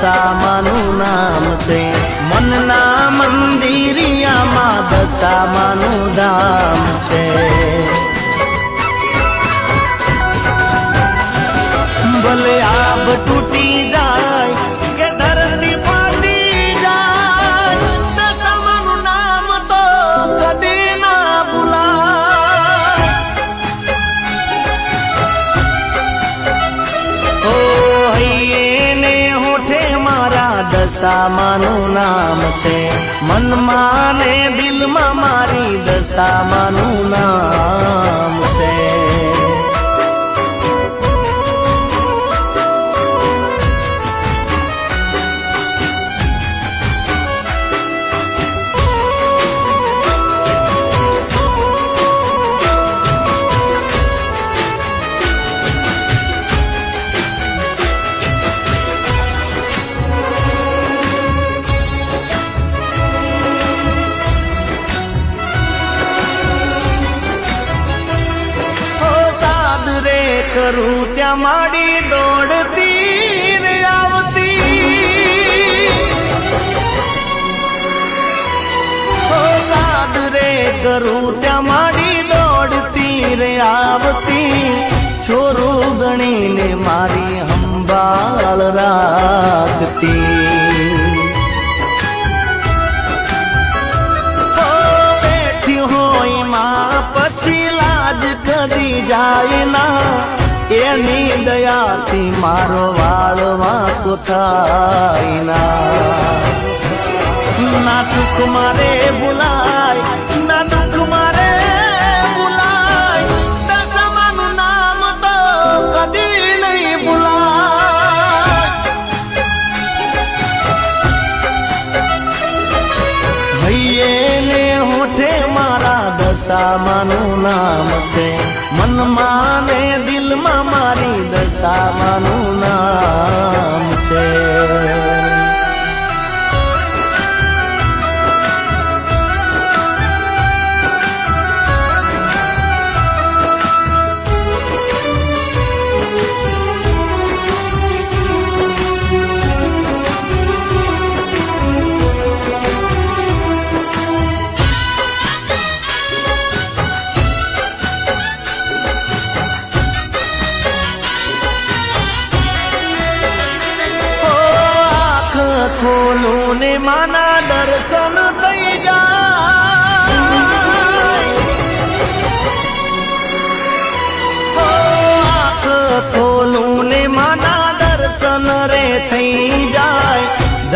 દશામાનું નામ છે મનના મંદિરિયામાં દશામાનું ધામ છે ભલે આબ તૂટી જાય દશામાનું નામ છે. મનમાં ને દિલમાં મારી દશામાનું નામ છે. માડી દોડતી આવતી. સાદ રે કરું ત્યાં માડી દોડતી રે આવતી. છોરું ગણીને મારી હંબાળ રાખતી. પછી લાજ કદી જાય ના. એની દયાથી મારો વાળમાં વાંકો થાય ના. સુખ મારે બોલાય ના તો કદી નહીં ભૂલાય. ભૈયે હોઠે મારા દશામાનું નામ છે, મનમાં દિલમાં મારી દશામાનું નામ છે.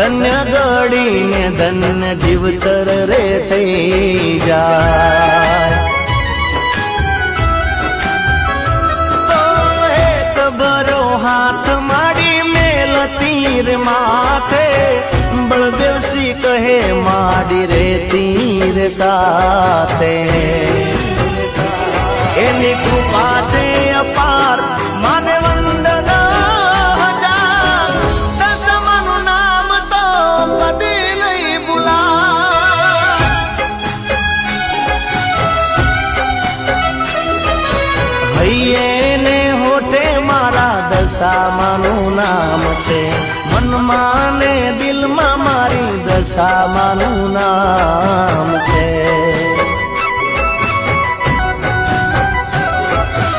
ધન્ય ગળીને ધન્ય જીવતર રે થઈ જાય બરો હાથ માડી મેલ તીર માથે બળદેવસી કહે માડી રે તીર સાથે એની કૃપા છે અપાર મનમાં ને દિલમાં મારી દશામાનું નામ છે.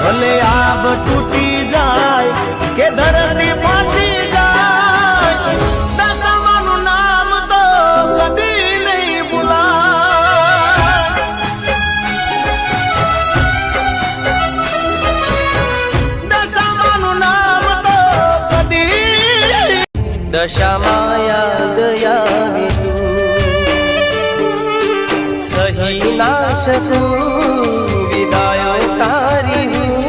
ભલે આબ તૂટી જાય કે ધરતી દશામાં યાદ આવે તું સહી ના શકું વિદાયો તારી હું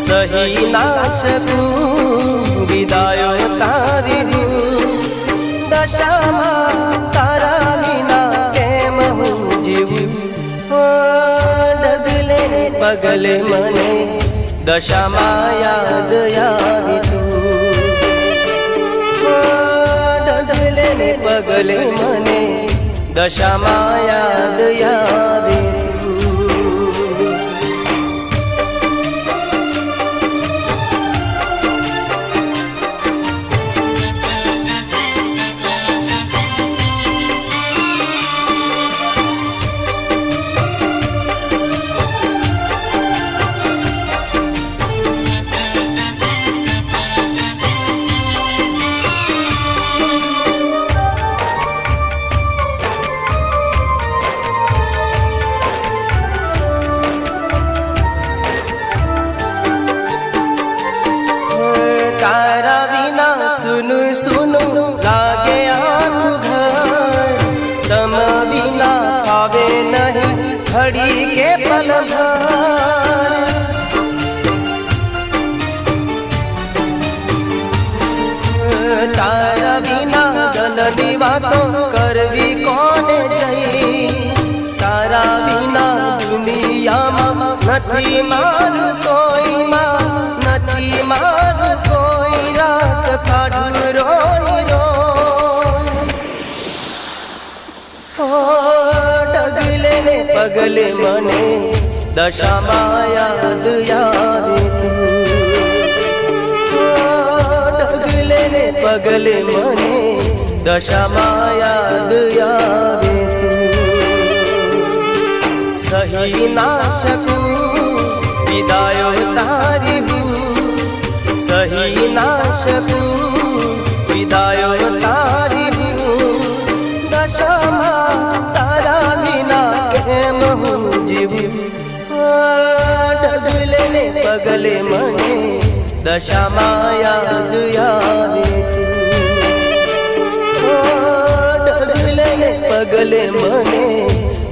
સહી ના શકું વિદાયો તારી હું દશામાં તારા વિના કેમ હું જીવું ડગલે પગલે મને દશામાં યાદ આવે પગલે મને દશામાં યાદ આવે નથી મારું કોઈમાં નથી મારું કોઈ રાત કાઢું રોઈ ઓ, ડગલે ને પગલે મને દશામાં યાદ યારે ડગલે ને પગલે મને દશામાં યાદ યારે સહી ના શકું વિદાયો તારી હું સહી ના શકું વિદાયો તારી હું દશામાં તારા વિના કેમ હું જીવું ડગલે ને પગલે મને દશામાં યાદ યારે ડગલે ને પગલે મને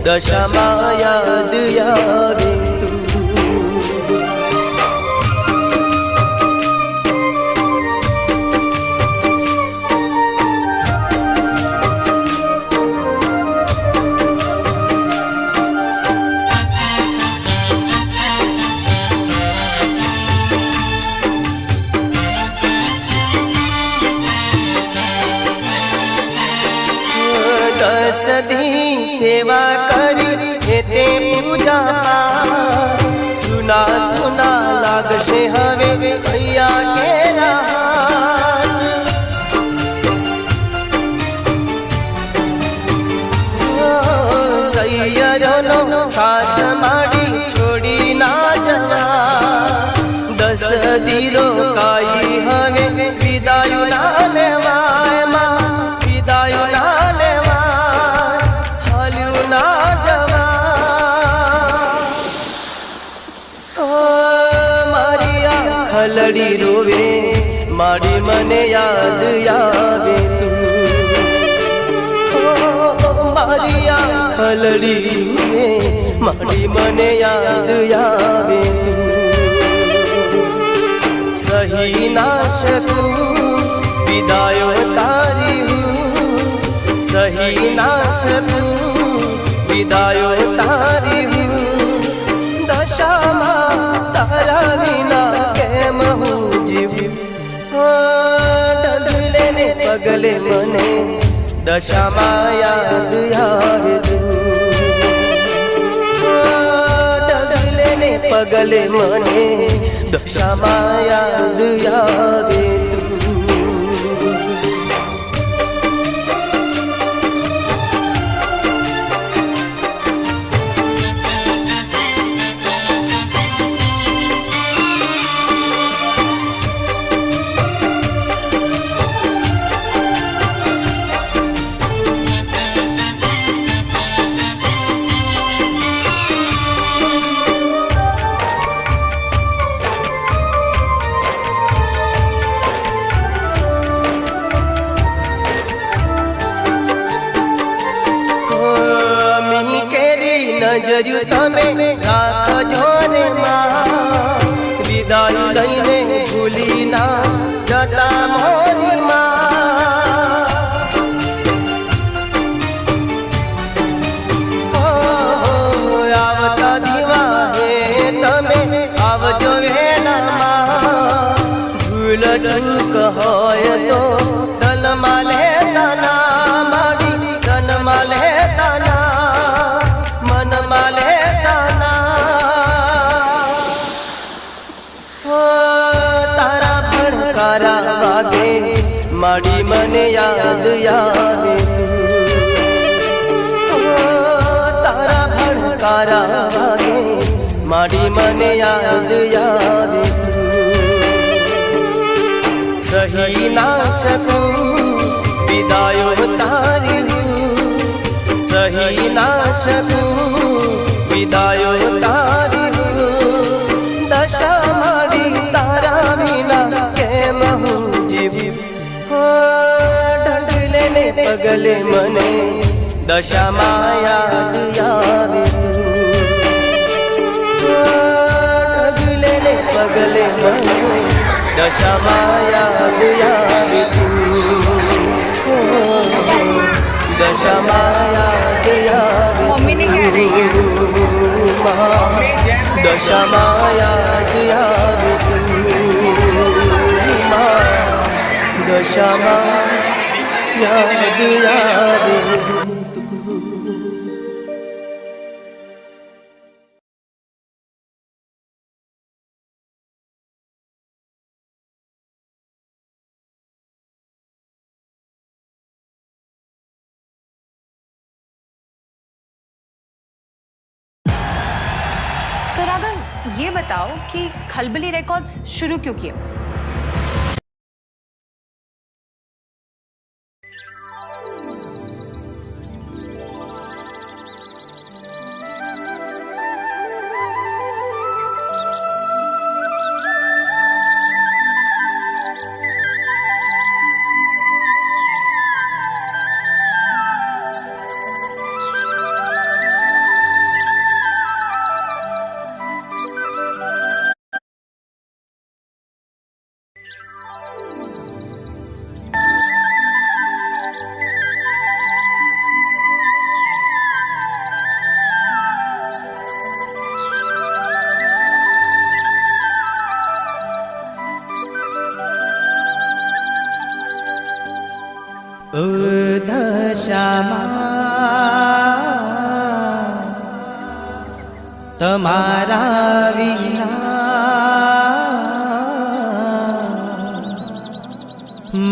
દશામાં યાદ યારે તું દસ દી સેવા કરી હે તે પૂજા સુના સુના લાગશે હવે ભૈયા કેરા આ ખલડી રોવે, મારી મને યાદ આવે તું. મારી હલડી રોવે, મારી મને યાદ આવે સહી ના શકું વિદાયો તારી હું. સહી ના શકું વિદાયો તારી દશામાં તારા વિના પગલે મને દશામાં યાદ ને પગલે મને દશામાં યાદ આવે કેરી નજર્યું તમે માડી મને યાદ યાદ સહી ના શકું વિદાયો તારી સહી ના શકું વિદાયો તારી દશા માડી તારા વિના કેમ હું જીવી? હો, ડગલે ને પગલે મને દશામાં યાદ ভালোবাসা মায়া দিয়া দশা মায়া দিয়া দশা মায়া দিয়া দশা মায়া দিয়া ये बताओ कि खलबली रिकॉर्ड्स शुरू क्यों किए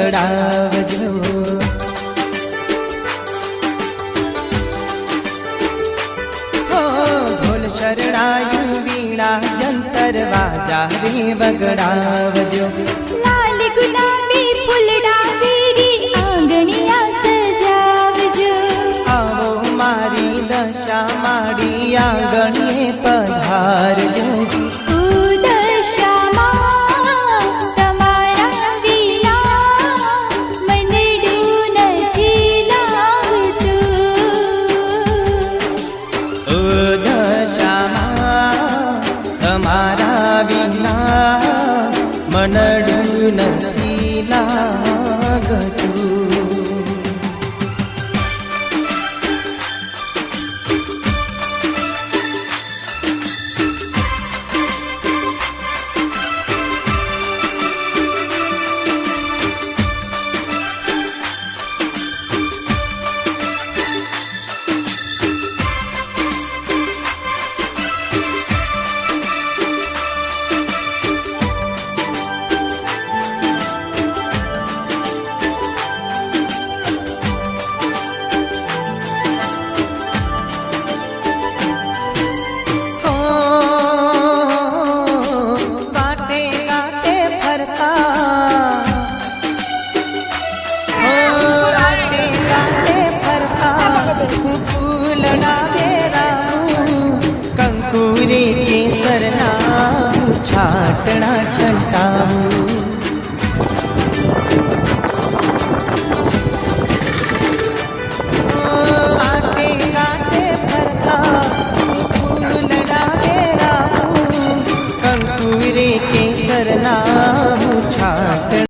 રે ભોલ શરણાયું વીણા જંતર વાજા રે વગડાવજો. મનડું નથી